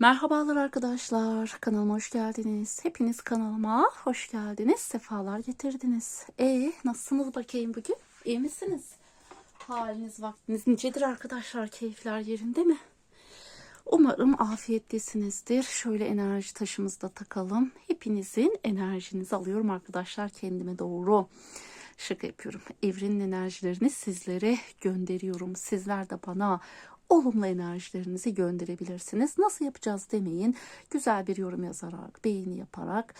Merhabalar arkadaşlar. Kanalıma hoş geldiniz. Hepiniz kanalıma hoş geldiniz. Sefalar getirdiniz. E nasılsınız bakayım bugün? İyi misiniz? Haliniz vaktiniz nicedir arkadaşlar? Keyifler yerinde mi? Umarım afiyettesinizdir. Şöyle enerji taşımızı da takalım. Hepinizin enerjinizi alıyorum arkadaşlar kendime doğru. Şaka yapıyorum. Evrenin enerjilerini sizlere gönderiyorum. Sizler de bana olumlu enerjilerinizi gönderebilirsiniz. Nasıl yapacağız demeyin. Güzel bir yorum yazarak, beğeni yaparak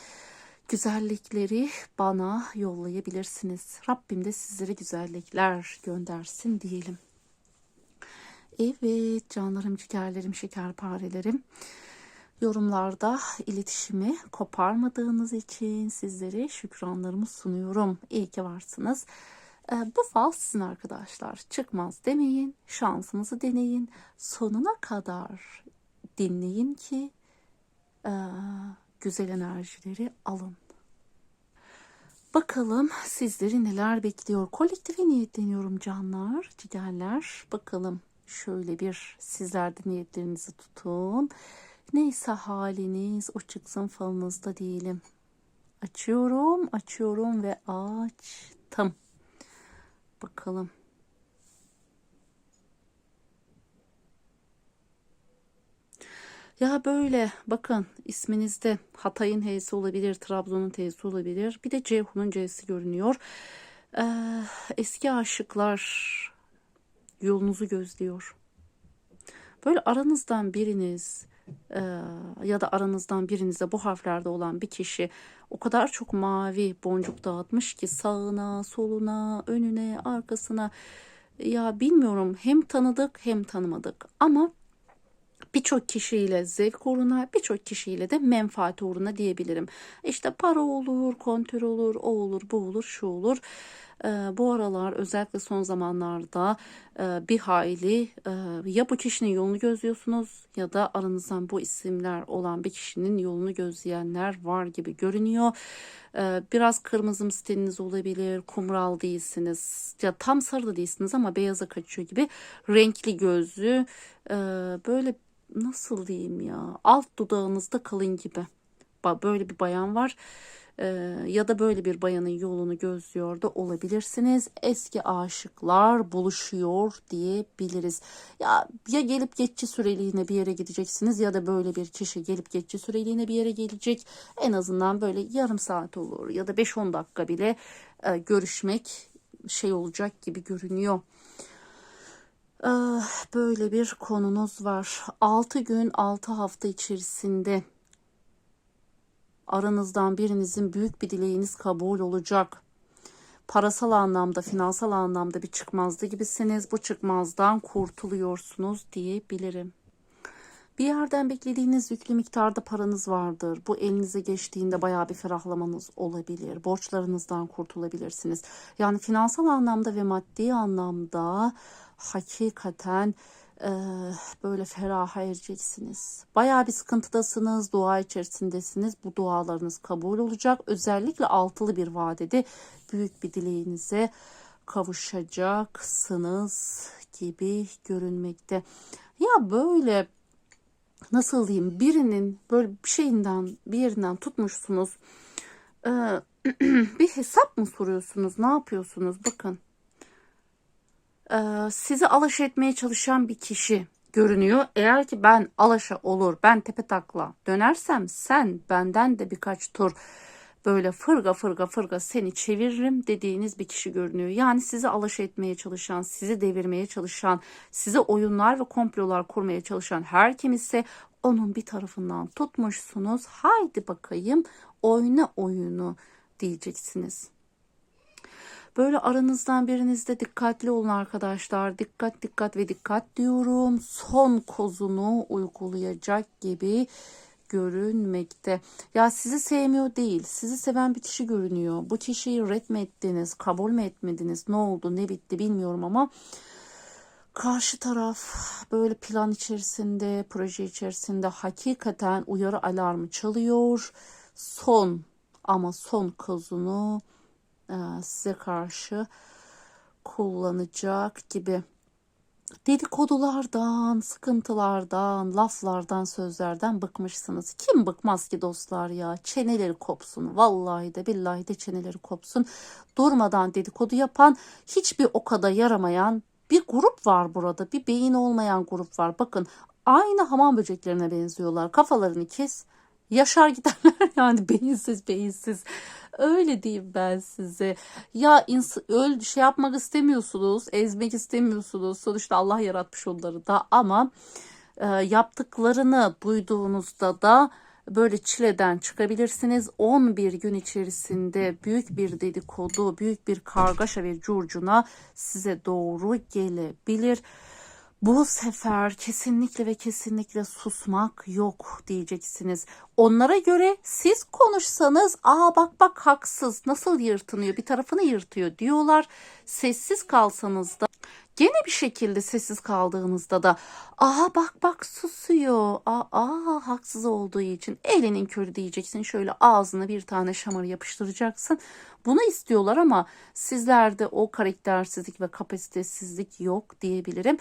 güzellikleri bana yollayabilirsiniz. Rabbim de sizlere güzellikler göndersin diyelim. Evet canlarım, ciğerlerim, şekerparelerim. Yorumlarda iletişimi koparmadığınız için sizlere şükranlarımı sunuyorum. İyi ki varsınız. Ee, bu fal sizin arkadaşlar. Çıkmaz demeyin. Şansınızı deneyin. Sonuna kadar dinleyin ki e, güzel enerjileri alın. Bakalım sizleri neler bekliyor. Kolektife niyetleniyorum canlar, cigerler. Bakalım şöyle bir sizler de niyetlerinizi tutun. Neyse haliniz o çıksın falınızda diyelim. Açıyorum, açıyorum ve açtım. Bakalım. Ya böyle bakın isminizde Hatay'ın H'si olabilir, Trabzon'un T'si olabilir. Bir de Ceyhun'un C'si görünüyor. Ee, eski aşıklar yolunuzu gözlüyor. Böyle aranızdan biriniz ya da aranızdan birinize bu harflerde olan bir kişi o kadar çok mavi boncuk dağıtmış ki sağına, soluna, önüne, arkasına ya bilmiyorum hem tanıdık hem tanımadık ama birçok kişiyle zevk uğruna birçok kişiyle de menfaat uğruna diyebilirim. İşte para olur, kontör olur, o olur, bu olur, şu olur. Ee, bu aralar özellikle son zamanlarda e, bir hayli e, ya bu kişinin yolunu gözlüyorsunuz ya da aranızdan bu isimler olan bir kişinin yolunu gözleyenler var gibi görünüyor. Ee, biraz kırmızı steniniz olabilir, kumral değilsiniz ya tam sarı da değilsiniz ama beyaza kaçıyor gibi renkli gözlü e, böyle nasıl diyeyim ya alt dudağınızda kalın gibi. Böyle bir bayan var ee, ya da böyle bir bayanın yolunu gözlüyor da olabilirsiniz. Eski aşıklar buluşuyor diyebiliriz. Ya ya gelip geçici süreliğine bir yere gideceksiniz ya da böyle bir kişi gelip geçici süreliğine bir yere gelecek. En azından böyle yarım saat olur ya da 5-10 dakika bile e, görüşmek şey olacak gibi görünüyor. Ah, böyle bir konunuz var. 6 gün 6 hafta içerisinde aranızdan birinizin büyük bir dileğiniz kabul olacak. Parasal anlamda, finansal anlamda bir çıkmazdı gibisiniz. Bu çıkmazdan kurtuluyorsunuz diyebilirim. Bir yerden beklediğiniz yüklü miktarda paranız vardır. Bu elinize geçtiğinde bayağı bir ferahlamanız olabilir. Borçlarınızdan kurtulabilirsiniz. Yani finansal anlamda ve maddi anlamda hakikaten e, böyle feraha ereceksiniz. Bayağı bir sıkıntıdasınız, dua içerisindesiniz. Bu dualarınız kabul olacak. Özellikle altılı bir vadede büyük bir dileğinize kavuşacaksınız gibi görünmekte. Ya böyle nasıl diyeyim birinin böyle bir şeyinden bir yerinden tutmuşsunuz. Ee, bir hesap mı soruyorsunuz? Ne yapıyorsunuz? Bakın sizi alış etmeye çalışan bir kişi görünüyor. Eğer ki ben alaşa olur, ben tepe takla dönersem sen benden de birkaç tur böyle fırga fırga fırga seni çeviririm dediğiniz bir kişi görünüyor. Yani sizi alış etmeye çalışan, sizi devirmeye çalışan, size oyunlar ve komplolar kurmaya çalışan her kim ise onun bir tarafından tutmuşsunuz. Haydi bakayım oyna oyunu diyeceksiniz. Böyle aranızdan birinizde dikkatli olun arkadaşlar. Dikkat dikkat ve dikkat diyorum. Son kozunu uygulayacak gibi görünmekte. Ya sizi sevmiyor değil. Sizi seven bir kişi görünüyor. Bu kişiyi red mi ettiniz? Kabul mü etmediniz? Ne oldu? Ne bitti bilmiyorum ama karşı taraf böyle plan içerisinde, proje içerisinde hakikaten uyarı alarmı çalıyor. Son ama son kozunu size karşı kullanacak gibi. Dedikodulardan, sıkıntılardan, laflardan, sözlerden bıkmışsınız. Kim bıkmaz ki dostlar ya? Çeneleri kopsun. Vallahi de billahi de çeneleri kopsun. Durmadan dedikodu yapan, hiçbir okada yaramayan bir grup var burada. Bir beyin olmayan grup var. Bakın aynı hamam böceklerine benziyorlar. Kafalarını kes. Yaşar giderler yani beyinsiz beyinsiz. Öyle diyeyim ben size. Ya ins- öl şey yapmak istemiyorsunuz, ezmek istemiyorsunuz. Sonuçta Allah yaratmış onları da ama e, yaptıklarını duyduğunuzda da böyle çileden çıkabilirsiniz. 11 gün içerisinde büyük bir dedikodu, büyük bir kargaşa ve curcuna size doğru gelebilir. Bu sefer kesinlikle ve kesinlikle susmak yok diyeceksiniz. Onlara göre siz konuşsanız aa bak bak haksız nasıl yırtınıyor bir tarafını yırtıyor diyorlar. Sessiz kalsanız da gene bir şekilde sessiz kaldığınızda da aa bak bak susuyor. Aa, aa haksız olduğu için elinin körü diyeceksin. Şöyle ağzına bir tane şamar yapıştıracaksın. Bunu istiyorlar ama sizlerde o karaktersizlik ve kapasitesizlik yok diyebilirim.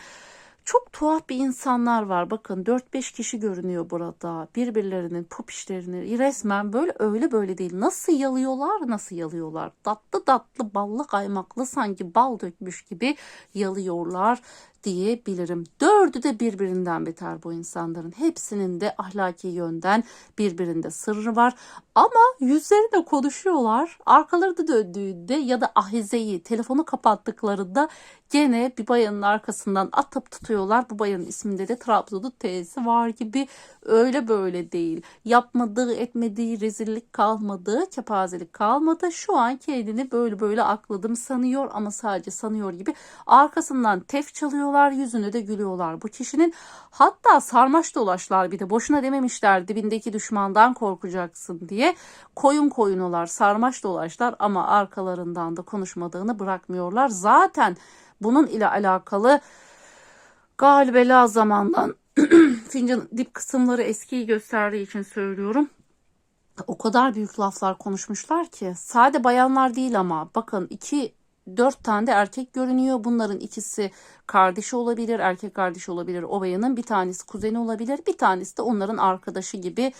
Çok tuhaf bir insanlar var. Bakın 4-5 kişi görünüyor burada. Birbirlerinin pupişlerini resmen böyle öyle böyle değil. Nasıl yalıyorlar nasıl yalıyorlar. Tatlı tatlı ballı kaymaklı sanki bal dökmüş gibi yalıyorlar diyebilirim. Dördü de birbirinden beter bu insanların. Hepsinin de ahlaki yönden birbirinde sırrı var. Ama yüzleri de konuşuyorlar. Arkaları da döndüğünde ya da ahizeyi telefonu kapattıklarında gene bir bayanın arkasından atıp tutuyorlar. Bu bayanın isminde de Trabzon'un T'si var gibi öyle böyle değil. Yapmadığı etmediği rezillik kalmadı, kepazelik kalmadı. Şu an kendini böyle böyle akladım sanıyor ama sadece sanıyor gibi. Arkasından tef çalıyorlar, yüzüne de gülüyorlar bu kişinin. Hatta sarmaş dolaşlar bir de boşuna dememişler dibindeki düşmandan korkacaksın diye. Koyun koyunolar, sarmaş dolaşlar ama arkalarından da konuşmadığını bırakmıyorlar. Zaten bunun ile alakalı galibela zamandan fincan dip kısımları eskiyi gösterdiği için söylüyorum. O kadar büyük laflar konuşmuşlar ki sade bayanlar değil ama bakın iki dört tane de erkek görünüyor. Bunların ikisi kardeşi olabilir, erkek kardeşi olabilir. O bayanın bir tanesi kuzeni olabilir, bir tanesi de onların arkadaşı gibi.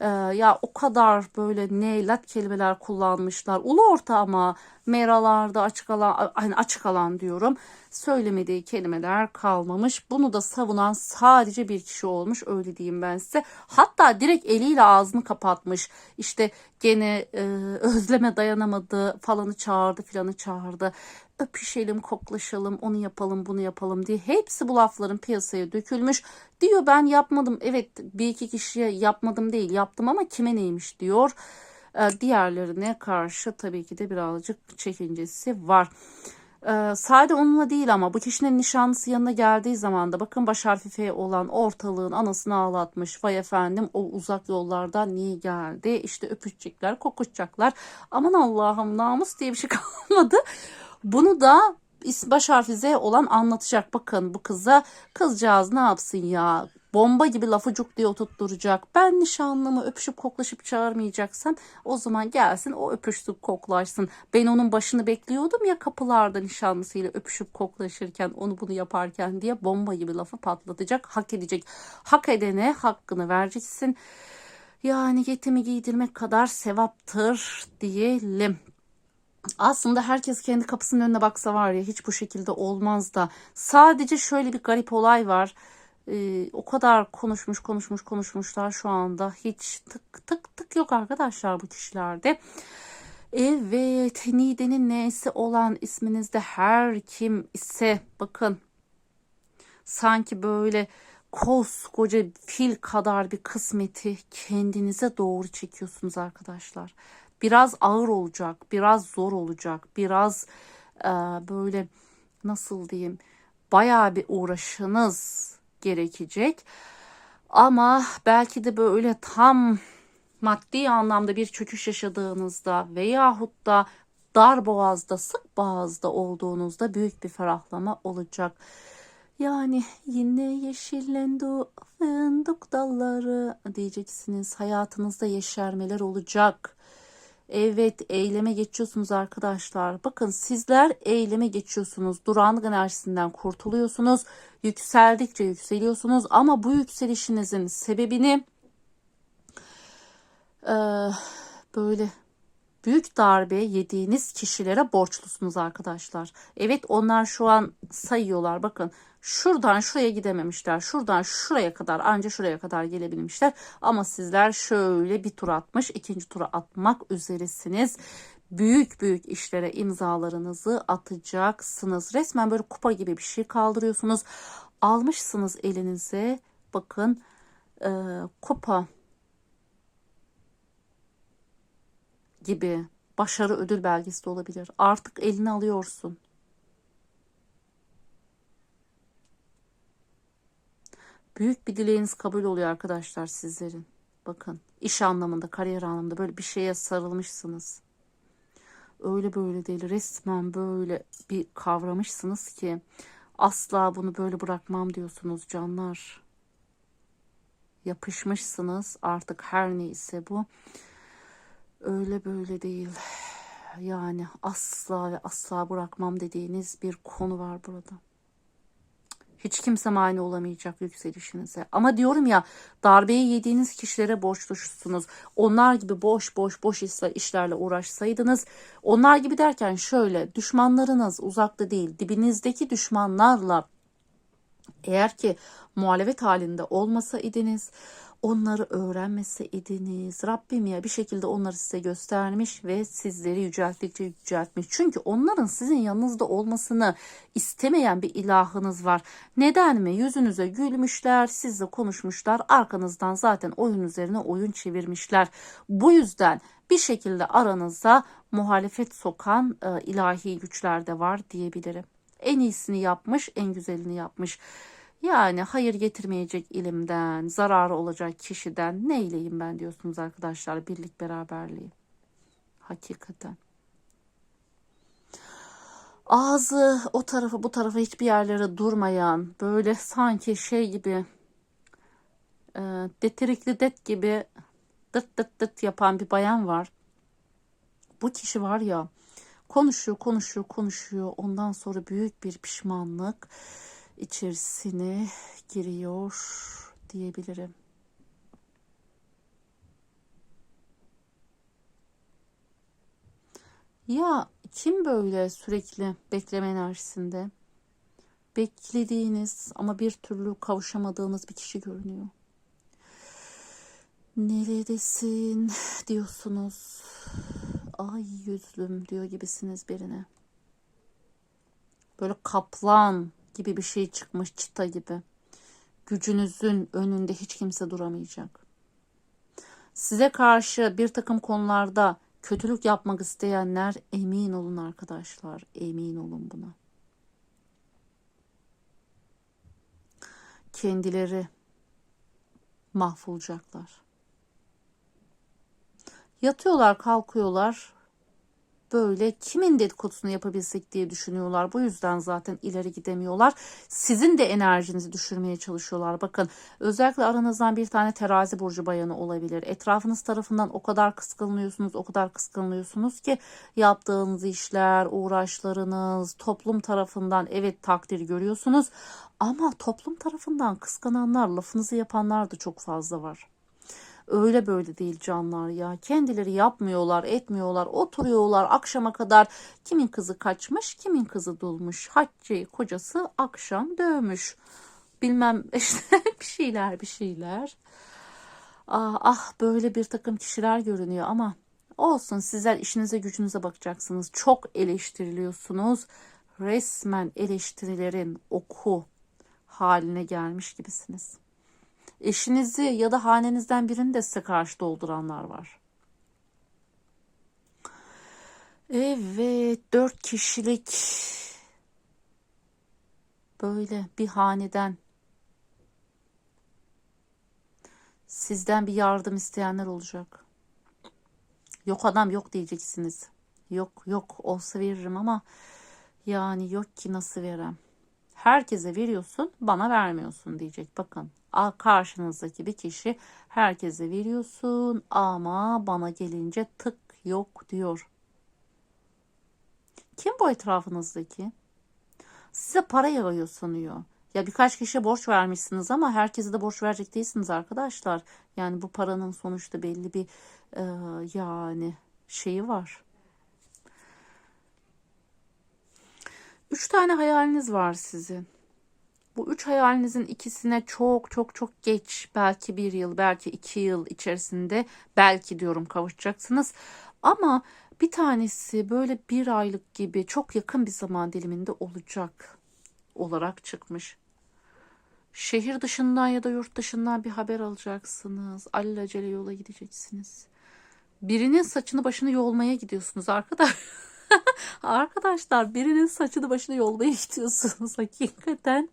Ee, ya o kadar böyle neylat kelimeler kullanmışlar. Ulu orta ama meralarda açık alan, hani açık alan diyorum. Söylemediği kelimeler kalmamış. Bunu da savunan sadece bir kişi olmuş öyle diyeyim ben size. Hatta direkt eliyle ağzını kapatmış. İşte gene e, özleme dayanamadı falanı çağırdı filanı çağırdı. Öpüşelim, koklaşalım, onu yapalım, bunu yapalım diye hepsi bu lafların piyasaya dökülmüş. Diyor ben yapmadım. Evet bir iki kişiye yapmadım değil yaptım ama kime neymiş diyor. E, diğerlerine karşı tabii ki de birazcık çekincesi var. Ee, sade onunla değil ama bu kişinin nişanlısı yanına geldiği zaman da bakın baş harfi F olan ortalığın anasını ağlatmış. Vay efendim o uzak yollardan niye geldi? İşte öpüşecekler, kokuşacaklar. Aman Allah'ım namus diye bir şey kalmadı. Bunu da baş harfi Z olan anlatacak. Bakın bu kıza kızcağız ne yapsın ya? Bomba gibi lafı cuk diye oturtturacak. Ben nişanlımı öpüşüp koklaşıp çağırmayacaksam o zaman gelsin o öpüşsün koklaşsın. Ben onun başını bekliyordum ya kapılarda nişanlısıyla öpüşüp koklaşırken onu bunu yaparken diye bomba gibi lafı patlatacak. Hak edecek. Hak edene hakkını vereceksin. Yani yetimi giydirmek kadar sevaptır diyelim. Aslında herkes kendi kapısının önüne baksa var ya hiç bu şekilde olmaz da. Sadece şöyle bir garip olay var. Ee, o kadar konuşmuş konuşmuş konuşmuşlar şu anda hiç tık tık tık yok arkadaşlar bu kişilerde. Evet Nide'nin nesi olan isminizde her kim ise bakın sanki böyle koskoca fil kadar bir kısmeti kendinize doğru çekiyorsunuz arkadaşlar. Biraz ağır olacak, biraz zor olacak, biraz e, böyle nasıl diyeyim bayağı bir uğraşınız gerekecek. Ama belki de böyle tam maddi anlamda bir çöküş yaşadığınızda veyahut da dar boğazda, sık boğazda olduğunuzda büyük bir ferahlama olacak. Yani yine yeşillendi fındık dalları diyeceksiniz. Hayatınızda yeşermeler olacak. Evet, eyleme geçiyorsunuz arkadaşlar. Bakın sizler eyleme geçiyorsunuz. Durağanlık enerjisinden kurtuluyorsunuz. Yükseldikçe yükseliyorsunuz ama bu yükselişinizin sebebini e, böyle büyük darbe yediğiniz kişilere borçlusunuz arkadaşlar. Evet onlar şu an sayıyorlar. Bakın şuradan şuraya gidememişler. Şuradan şuraya kadar anca şuraya kadar gelebilmişler. Ama sizler şöyle bir tur atmış, ikinci tura atmak üzeresiniz. Büyük büyük işlere imzalarınızı atacaksınız. Resmen böyle kupa gibi bir şey kaldırıyorsunuz. Almışsınız elinize. Bakın e, kupa gibi başarı ödül belgesi de olabilir. Artık eline alıyorsun. Büyük bir dileğiniz kabul oluyor arkadaşlar sizlerin. Bakın iş anlamında, kariyer anlamında böyle bir şeye sarılmışsınız. Öyle böyle değil resmen böyle bir kavramışsınız ki asla bunu böyle bırakmam diyorsunuz canlar. Yapışmışsınız artık her neyse bu. Öyle böyle değil. Yani asla ve asla bırakmam dediğiniz bir konu var burada. Hiç kimse mani olamayacak yükselişinize. Ama diyorum ya darbeyi yediğiniz kişilere borçlusunuz. Onlar gibi boş boş boş işlerle uğraşsaydınız. Onlar gibi derken şöyle düşmanlarınız uzakta değil dibinizdeki düşmanlarla eğer ki muhalefet halinde olmasa idiniz onları öğrenmese idiniz. Rabbim ya bir şekilde onları size göstermiş ve sizleri yücelttikçe yüceltmiş. Çünkü onların sizin yanınızda olmasını istemeyen bir ilahınız var. Neden mi? Yüzünüze gülmüşler, sizle konuşmuşlar. Arkanızdan zaten oyun üzerine oyun çevirmişler. Bu yüzden bir şekilde aranızda muhalefet sokan e, ilahi güçler de var diyebilirim. En iyisini yapmış, en güzelini yapmış. Yani hayır getirmeyecek ilimden, zararı olacak kişiden ne eyleyim ben diyorsunuz arkadaşlar birlik beraberliği. Hakikaten. Ağzı o tarafa bu tarafa hiçbir yerlere durmayan böyle sanki şey gibi e, detirikli det gibi dıt dıt dıt yapan bir bayan var. Bu kişi var ya konuşuyor konuşuyor konuşuyor ondan sonra büyük bir pişmanlık içerisine giriyor diyebilirim. Ya kim böyle sürekli bekleme enerjisinde? Beklediğiniz ama bir türlü kavuşamadığınız bir kişi görünüyor. Neredesin diyorsunuz. Ay yüzlüm diyor gibisiniz birine. Böyle kaplan gibi bir şey çıkmış çita gibi. Gücünüzün önünde hiç kimse duramayacak. Size karşı bir takım konularda kötülük yapmak isteyenler emin olun arkadaşlar. Emin olun buna. Kendileri mahvolacaklar. Yatıyorlar, kalkıyorlar böyle kimin dedikodusunu yapabilsek diye düşünüyorlar. Bu yüzden zaten ileri gidemiyorlar. Sizin de enerjinizi düşürmeye çalışıyorlar. Bakın özellikle aranızdan bir tane terazi burcu bayanı olabilir. Etrafınız tarafından o kadar kıskanılıyorsunuz, o kadar kıskanılıyorsunuz ki yaptığınız işler, uğraşlarınız toplum tarafından evet takdir görüyorsunuz. Ama toplum tarafından kıskananlar, lafınızı yapanlar da çok fazla var. Öyle böyle değil canlar ya. Kendileri yapmıyorlar, etmiyorlar, oturuyorlar akşama kadar. Kimin kızı kaçmış, kimin kızı dulmuş. Hacı kocası akşam dövmüş. Bilmem işte bir şeyler bir şeyler. Ah, ah böyle bir takım kişiler görünüyor ama olsun sizler işinize gücünüze bakacaksınız. Çok eleştiriliyorsunuz. Resmen eleştirilerin oku haline gelmiş gibisiniz. Eşinizi ya da hanenizden birini de size karşı dolduranlar var. Evet, dört kişilik böyle bir haneden sizden bir yardım isteyenler olacak. Yok adam yok diyeceksiniz. Yok yok olsa veririm ama yani yok ki nasıl verem. Herkese veriyorsun bana vermiyorsun diyecek. Bakın karşınızdaki bir kişi herkese veriyorsun ama bana gelince tık yok diyor. Kim bu etrafınızdaki? Size para yağıyor sanıyor. Ya birkaç kişiye borç vermişsiniz ama herkese de borç verecek değilsiniz arkadaşlar. Yani bu paranın sonuçta belli bir e, yani şeyi var. Üç tane hayaliniz var sizin. Bu üç hayalinizin ikisine çok çok çok geç belki bir yıl belki iki yıl içerisinde belki diyorum kavuşacaksınız. Ama bir tanesi böyle bir aylık gibi çok yakın bir zaman diliminde olacak olarak çıkmış. Şehir dışından ya da yurt dışından bir haber alacaksınız. Alelacele yola gideceksiniz. Birinin saçını başını yolmaya gidiyorsunuz arkadaşlar. Arkadaşlar birinin saçını başını yolmaya gidiyorsunuz hakikaten.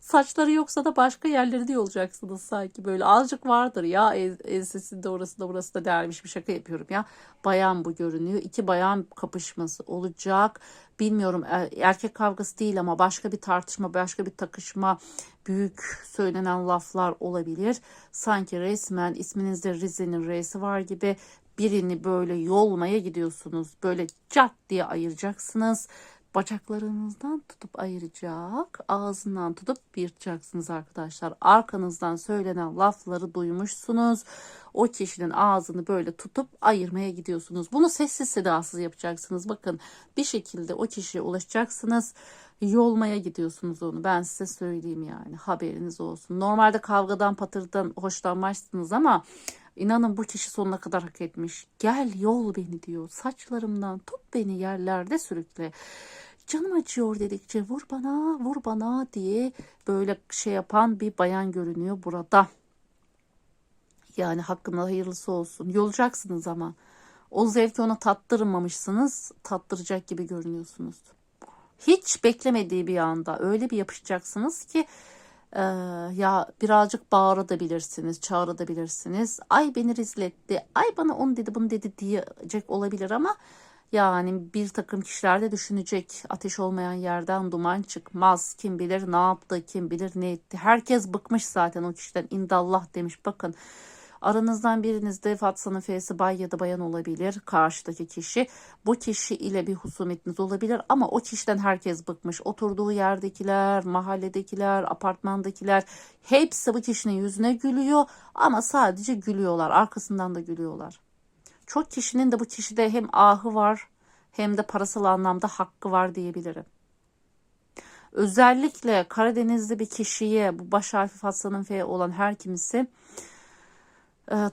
Saçları yoksa da başka yerleri de yolacaksınız sanki böyle. Azıcık vardır ya ensesinde orası da burası da dermiş bir şaka yapıyorum ya. Bayan bu görünüyor. İki bayan kapışması olacak. Bilmiyorum er- erkek kavgası değil ama başka bir tartışma, başka bir takışma, büyük söylenen laflar olabilir. Sanki resmen isminizde Rize'nin R'si var gibi birini böyle yolmaya gidiyorsunuz. Böyle cat diye ayıracaksınız. Bacaklarınızdan tutup ayıracak, ağzından tutup yırtacaksınız arkadaşlar. Arkanızdan söylenen lafları duymuşsunuz. O kişinin ağzını böyle tutup ayırmaya gidiyorsunuz. Bunu sessiz sedasız yapacaksınız. Bakın bir şekilde o kişiye ulaşacaksınız. Yolmaya gidiyorsunuz onu. Ben size söyleyeyim yani. Haberiniz olsun. Normalde kavgadan patırdan hoşlanmazsınız ama İnanın bu kişi sonuna kadar hak etmiş. Gel yol beni diyor. Saçlarımdan tut beni yerlerde sürükle. Canım acıyor dedikçe vur bana vur bana diye böyle şey yapan bir bayan görünüyor burada. Yani hakkında hayırlısı olsun. Yolacaksınız ama. O zevki ona tattırmamışsınız. Tattıracak gibi görünüyorsunuz. Hiç beklemediği bir anda öyle bir yapışacaksınız ki ee, ya birazcık bağırabilirsiniz, çağırabilirsiniz. Ay beni rezil ay bana onu dedi bunu dedi diyecek olabilir ama yani bir takım kişiler de düşünecek ateş olmayan yerden duman çıkmaz. Kim bilir ne yaptı, kim bilir ne etti. Herkes bıkmış zaten o kişiden indallah demiş. Bakın Aranızdan birinizde Fatsa'nın F'si bay ya da bayan olabilir karşıdaki kişi. Bu kişi ile bir husumetiniz olabilir ama o kişiden herkes bıkmış. Oturduğu yerdekiler, mahalledekiler, apartmandakiler hepsi bu kişinin yüzüne gülüyor ama sadece gülüyorlar. Arkasından da gülüyorlar. Çok kişinin de bu kişide hem ahı var hem de parasal anlamda hakkı var diyebilirim. Özellikle Karadenizli bir kişiye bu baş harfi Fatsa'nın F olan her kimisi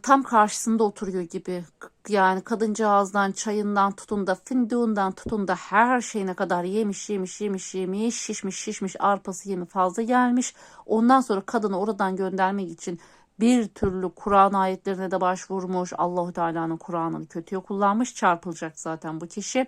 tam karşısında oturuyor gibi. Yani kadıncağızdan, çayından tutun da, fındığından tutun da her şeyine kadar yemiş, yemiş, yemiş, yemiş, şişmiş, şişmiş, arpası yemi fazla gelmiş. Ondan sonra kadını oradan göndermek için bir türlü Kur'an ayetlerine de başvurmuş. Allahu Teala'nın Kur'an'ını kötüye kullanmış. Çarpılacak zaten bu kişi.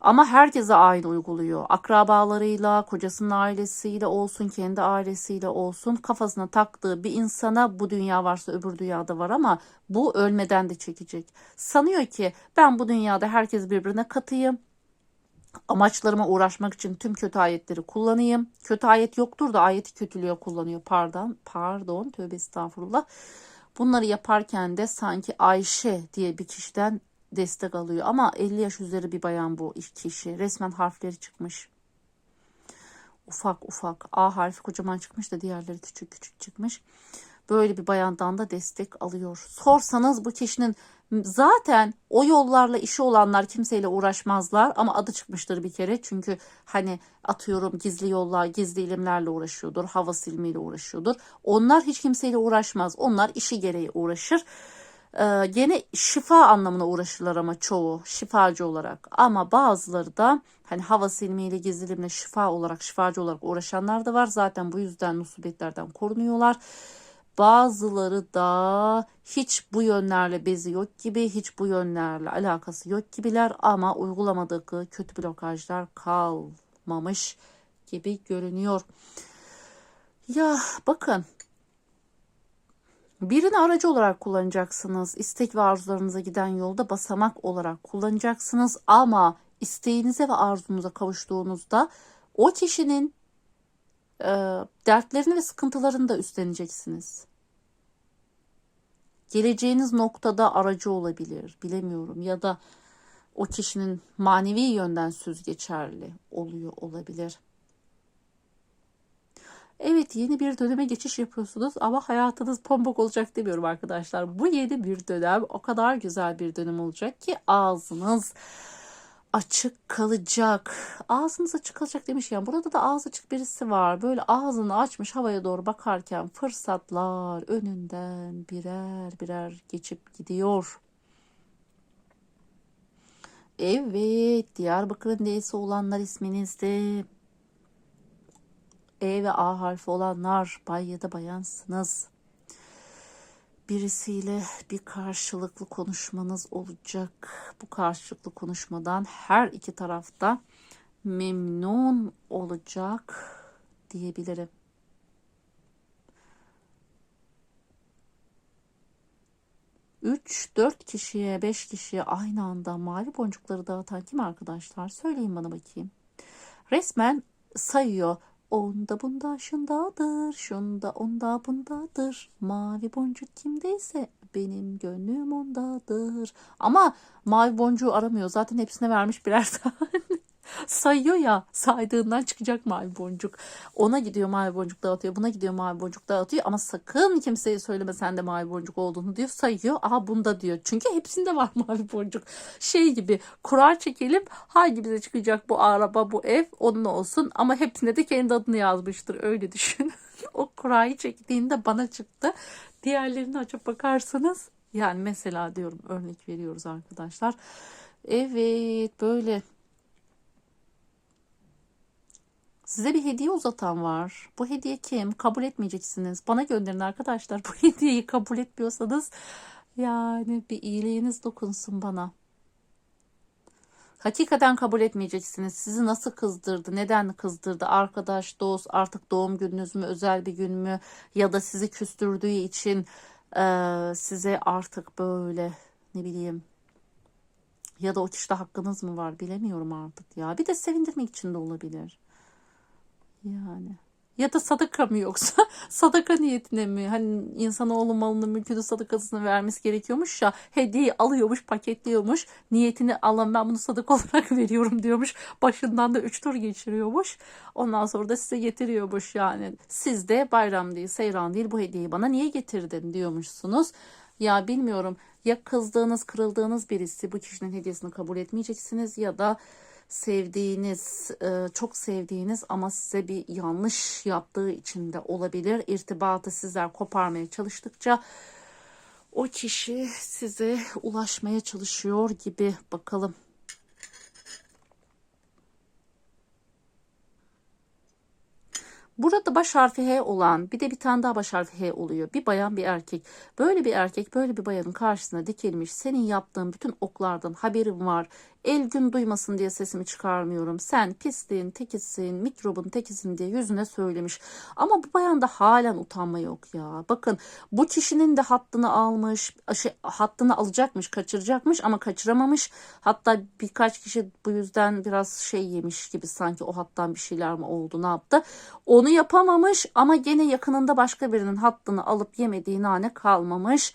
Ama herkese aynı uyguluyor. Akrabalarıyla, kocasının ailesiyle olsun, kendi ailesiyle olsun kafasına taktığı bir insana bu dünya varsa öbür dünyada var ama bu ölmeden de çekecek. Sanıyor ki ben bu dünyada herkes birbirine katayım. Amaçlarıma uğraşmak için tüm kötü ayetleri kullanayım. Kötü ayet yoktur da ayeti kötülüğe kullanıyor. Pardon, pardon, tövbe estağfurullah. Bunları yaparken de sanki Ayşe diye bir kişiden destek alıyor. Ama 50 yaş üzeri bir bayan bu kişi. Resmen harfleri çıkmış. Ufak ufak. A harfi kocaman çıkmış da diğerleri küçük küçük çıkmış. Böyle bir bayandan da destek alıyor. Sorsanız bu kişinin zaten o yollarla işi olanlar kimseyle uğraşmazlar ama adı çıkmıştır bir kere. Çünkü hani atıyorum gizli yollar, gizli ilimlerle uğraşıyordur, hava silmiyle uğraşıyordur. Onlar hiç kimseyle uğraşmaz. Onlar işi gereği uğraşır. Ee, gene şifa anlamına uğraşırlar ama çoğu şifacı olarak. Ama bazıları da hani hava silmiyle gizlilimle şifa olarak şifacı olarak uğraşanlar da var. Zaten bu yüzden musibetlerden korunuyorlar. Bazıları da hiç bu yönlerle bezi yok gibi, hiç bu yönlerle alakası yok gibiler ama uygulamadığı kötü blokajlar kalmamış gibi görünüyor. Ya bakın Birini aracı olarak kullanacaksınız. İstek ve arzularınıza giden yolda basamak olarak kullanacaksınız. Ama isteğinize ve arzunuza kavuştuğunuzda o kişinin e, dertlerini ve sıkıntılarını da üstleneceksiniz. geleceğiniz noktada aracı olabilir. Bilemiyorum ya da o kişinin manevi yönden söz geçerli oluyor olabilir. Evet yeni bir döneme geçiş yapıyorsunuz ama hayatınız pamuk olacak demiyorum arkadaşlar. Bu yeni bir dönem o kadar güzel bir dönem olacak ki ağzınız açık kalacak. Ağzınız açık kalacak demiş yani burada da ağız açık birisi var. Böyle ağzını açmış havaya doğru bakarken fırsatlar önünden birer birer geçip gidiyor. Evet, Diyarbakır'ın D'si olanlar isminizde. E ve A harfi olanlar bay ya da bayansınız. Birisiyle bir karşılıklı konuşmanız olacak. Bu karşılıklı konuşmadan her iki tarafta memnun olacak diyebilirim. Üç, dört kişiye, beş kişiye aynı anda mavi boncukları dağıtan kim arkadaşlar? Söyleyin bana bakayım. Resmen sayıyor. Onda bunda şundadır, şunda onda bundadır. Mavi boncuk kimdeyse benim gönlüm ondadır. Ama mavi boncuğu aramıyor. Zaten hepsine vermiş birer tane. Sayıyor ya saydığından çıkacak mavi boncuk. Ona gidiyor mavi boncuk dağıtıyor. Buna gidiyor mavi boncuk dağıtıyor. Ama sakın kimseye söyleme sen de mavi boncuk olduğunu diyor. Sayıyor. Aha bunda diyor. Çünkü hepsinde var mavi boncuk. Şey gibi kurar çekelim. Hangimize çıkacak bu araba bu ev onun olsun. Ama hepsine de kendi adını yazmıştır. Öyle düşün. o kurayı çektiğinde bana çıktı. Diğerlerini açıp bakarsanız yani mesela diyorum örnek veriyoruz arkadaşlar. Evet böyle Size bir hediye uzatan var. Bu hediye kim? Kabul etmeyeceksiniz. Bana gönderin arkadaşlar. Bu hediyeyi kabul etmiyorsanız yani bir iyiliğiniz dokunsun bana. Hakikaten kabul etmeyeceksiniz. Sizi nasıl kızdırdı? Neden kızdırdı? Arkadaş, dost, artık doğum gününüz mü, özel bir gün mü? Ya da sizi küstürdüğü için e, size artık böyle ne bileyim ya da o kişide hakkınız mı var bilemiyorum artık ya. Bir de sevindirmek için de olabilir. Yani. Ya da sadaka mı yoksa sadaka niyetine mi? Hani insanoğlu malını mülkünü sadakasını vermesi gerekiyormuş ya hediye alıyormuş paketliyormuş niyetini alan ben bunu sadaka olarak veriyorum diyormuş. Başından da 3 tur geçiriyormuş. Ondan sonra da size getiriyormuş yani. Siz de bayram değil seyran değil bu hediyeyi bana niye getirdin diyormuşsunuz. Ya bilmiyorum ya kızdığınız kırıldığınız birisi bu kişinin hediyesini kabul etmeyeceksiniz ya da sevdiğiniz, e, çok sevdiğiniz ama size bir yanlış yaptığı için de olabilir. İrtibatı sizler koparmaya çalıştıkça o kişi size ulaşmaya çalışıyor gibi bakalım. Burada baş harfi H olan bir de bir tane daha baş harfi H oluyor. Bir bayan bir erkek. Böyle bir erkek böyle bir bayanın karşısına dikilmiş. Senin yaptığın bütün oklardan haberim var. El gün duymasın diye sesimi çıkarmıyorum. Sen pisliğin tekisin, mikrobun tekisin diye yüzüne söylemiş. Ama bu bayanda halen utanma yok ya. Bakın bu kişinin de hattını almış, şey, hattını alacakmış, kaçıracakmış ama kaçıramamış. Hatta birkaç kişi bu yüzden biraz şey yemiş gibi sanki o hattan bir şeyler mi oldu ne yaptı. Onu yapamamış ama gene yakınında başka birinin hattını alıp yemediği nane kalmamış.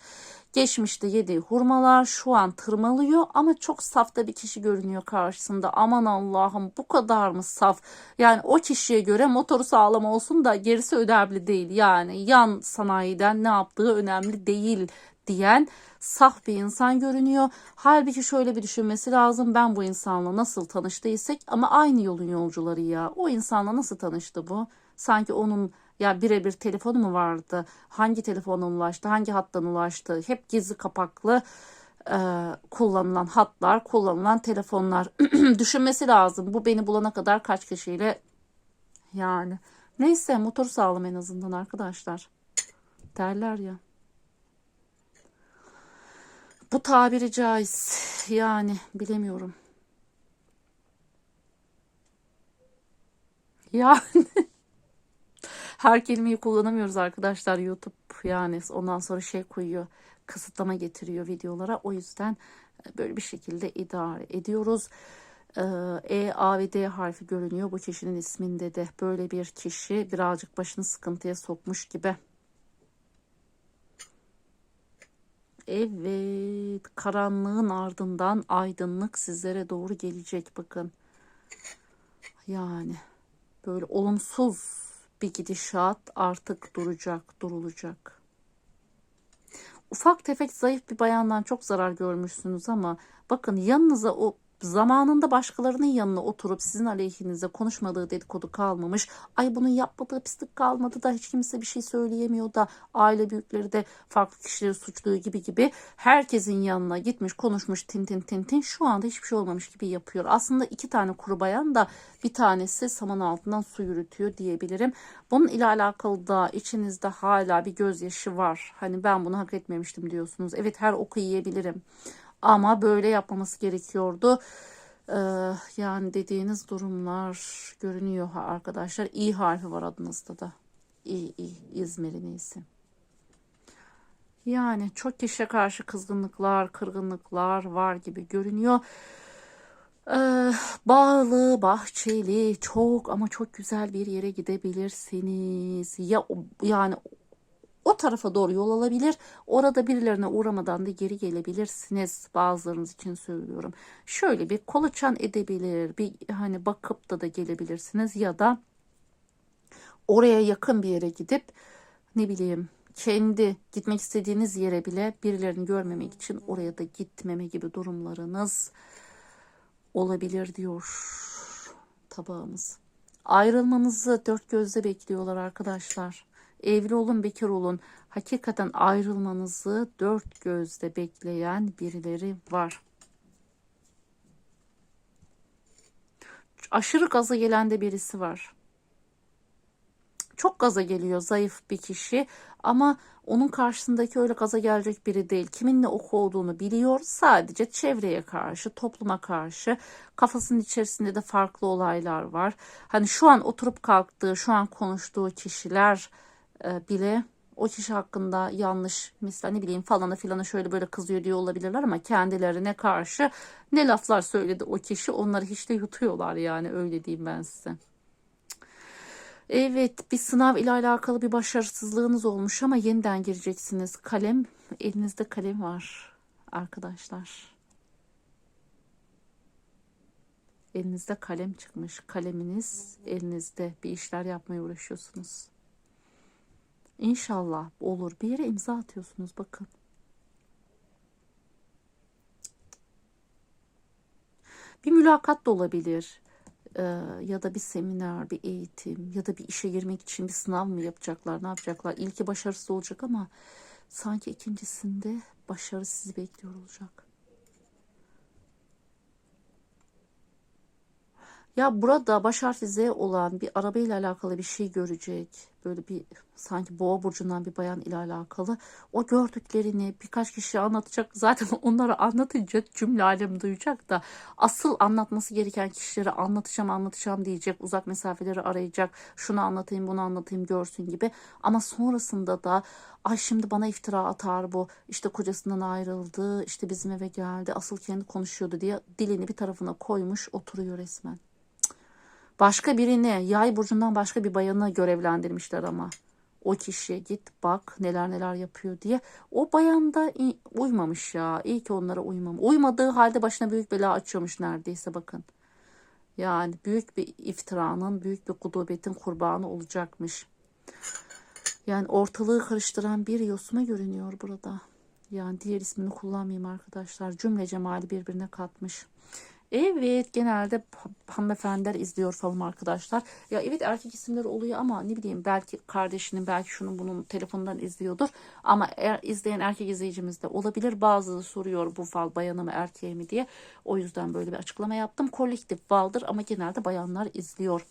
Geçmişte yediği hurmalar şu an tırmalıyor ama çok safta bir kişi görünüyor karşısında. Aman Allah'ım bu kadar mı saf? Yani o kişiye göre motoru sağlam olsun da gerisi önemli değil. Yani yan sanayiden ne yaptığı önemli değil diyen saf bir insan görünüyor. Halbuki şöyle bir düşünmesi lazım. Ben bu insanla nasıl tanıştıysak ama aynı yolun yolcuları ya. O insanla nasıl tanıştı bu? Sanki onun ya birebir telefonu mu vardı? Hangi telefona ulaştı? Hangi hattan ulaştı? Hep gizli kapaklı e, kullanılan hatlar, kullanılan telefonlar düşünmesi lazım. Bu beni bulana kadar kaç kişiyle yani. Neyse motor sağlam en azından arkadaşlar. Derler ya. Bu tabiri caiz. Yani bilemiyorum. Yani her kelimeyi kullanamıyoruz arkadaşlar YouTube yani ondan sonra şey koyuyor kısıtlama getiriyor videolara o yüzden e, böyle bir şekilde idare ediyoruz. E, e, A ve D harfi görünüyor bu kişinin isminde de böyle bir kişi birazcık başını sıkıntıya sokmuş gibi. Evet, karanlığın ardından aydınlık sizlere doğru gelecek bakın. Yani böyle olumsuz bir gidişat artık duracak, durulacak. Ufak tefek zayıf bir bayandan çok zarar görmüşsünüz ama bakın yanınıza o zamanında başkalarının yanına oturup sizin aleyhinize konuşmadığı dedikodu kalmamış. Ay bunun yapmadığı pislik kalmadı da hiç kimse bir şey söyleyemiyor da aile büyükleri de farklı kişileri suçluyor gibi gibi herkesin yanına gitmiş konuşmuş tin tin tin tin şu anda hiçbir şey olmamış gibi yapıyor. Aslında iki tane kuru bayan da bir tanesi saman altından su yürütüyor diyebilirim. Bunun ile alakalı da içinizde hala bir gözyaşı var. Hani ben bunu hak etmemiştim diyorsunuz. Evet her oku yiyebilirim. Ama böyle yapmaması gerekiyordu. Ee, yani dediğiniz durumlar görünüyor arkadaşlar. İ harfi var adınızda da. İ, İ, İzmir'in iyisi. Yani çok kişiye karşı kızgınlıklar, kırgınlıklar var gibi görünüyor. Ee, bağlı, bahçeli, çok ama çok güzel bir yere gidebilirsiniz. Ya yani o tarafa doğru yol alabilir. Orada birilerine uğramadan da geri gelebilirsiniz. Bazılarınız için söylüyorum. Şöyle bir kolaçan edebilir. Bir hani bakıp da da gelebilirsiniz ya da oraya yakın bir yere gidip ne bileyim kendi gitmek istediğiniz yere bile birilerini görmemek için oraya da gitmeme gibi durumlarınız olabilir diyor tabağımız. Ayrılmanızı dört gözle bekliyorlar arkadaşlar. Evli olun, bekar olun. Hakikaten ayrılmanızı dört gözle bekleyen birileri var. Aşırı gaza gelen de birisi var. Çok gaza geliyor zayıf bir kişi ama onun karşısındaki öyle gaza gelecek biri değil. Kiminle oku olduğunu biliyor. Sadece çevreye karşı, topluma karşı kafasının içerisinde de farklı olaylar var. Hani şu an oturup kalktığı, şu an konuştuğu kişiler e, bile o kişi hakkında yanlış mesela ne bileyim falana filana şöyle böyle kızıyor diye olabilirler ama kendilerine karşı ne laflar söyledi o kişi onları hiç de yutuyorlar yani öyle diyeyim ben size. Evet bir sınav ile alakalı bir başarısızlığınız olmuş ama yeniden gireceksiniz. Kalem elinizde kalem var arkadaşlar. Elinizde kalem çıkmış. Kaleminiz elinizde bir işler yapmaya uğraşıyorsunuz. İnşallah olur. Bir yere imza atıyorsunuz bakın. Bir mülakat da olabilir. Ee, ya da bir seminer, bir eğitim ya da bir işe girmek için bir sınav mı yapacaklar, ne yapacaklar? İlki başarısız olacak ama sanki ikincisinde başarı sizi bekliyor olacak. Ya burada baş harfi Z olan bir arabayla alakalı bir şey görecek. Böyle bir sanki boğa burcundan bir bayan ile alakalı. O gördüklerini birkaç kişi anlatacak. Zaten onları anlatınca cümle alem duyacak da asıl anlatması gereken kişileri anlatacağım anlatacağım diyecek. Uzak mesafeleri arayacak. Şunu anlatayım bunu anlatayım görsün gibi. Ama sonrasında da ay şimdi bana iftira atar bu. İşte kocasından ayrıldı. işte bizim eve geldi. Asıl kendi konuşuyordu diye dilini bir tarafına koymuş oturuyor resmen. Başka birini yay burcundan başka bir bayanı görevlendirmişler ama. O kişiye git bak neler neler yapıyor diye. O bayan da uymamış ya. İyi ki onlara uymamış. Uymadığı halde başına büyük bela açıyormuş neredeyse bakın. Yani büyük bir iftiranın, büyük bir kudubetin kurbanı olacakmış. Yani ortalığı karıştıran bir yosma görünüyor burada. Yani diğer ismini kullanmayayım arkadaşlar. Cümle cemali birbirine katmış. Evet genelde hanımefendiler izliyor falan arkadaşlar. Ya evet erkek isimleri oluyor ama ne bileyim belki kardeşinin belki şunun bunun telefonundan izliyordur. Ama eğer izleyen erkek izleyicimiz de olabilir. Bazıları soruyor bu fal bayanı mı erkeği mi diye. O yüzden böyle bir açıklama yaptım. Kolektif faldır ama genelde bayanlar izliyor.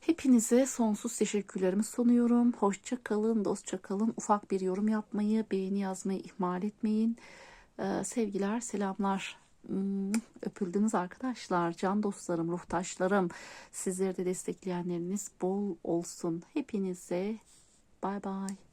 Hepinize sonsuz teşekkürlerimi sunuyorum. Hoşça kalın, dostça kalın. Ufak bir yorum yapmayı, beğeni yazmayı ihmal etmeyin. Ee, sevgiler, selamlar. Hmm, öpüldünüz arkadaşlar. Can dostlarım, ruhtaşlarım. Sizleri de destekleyenleriniz bol olsun. Hepinize bay bay.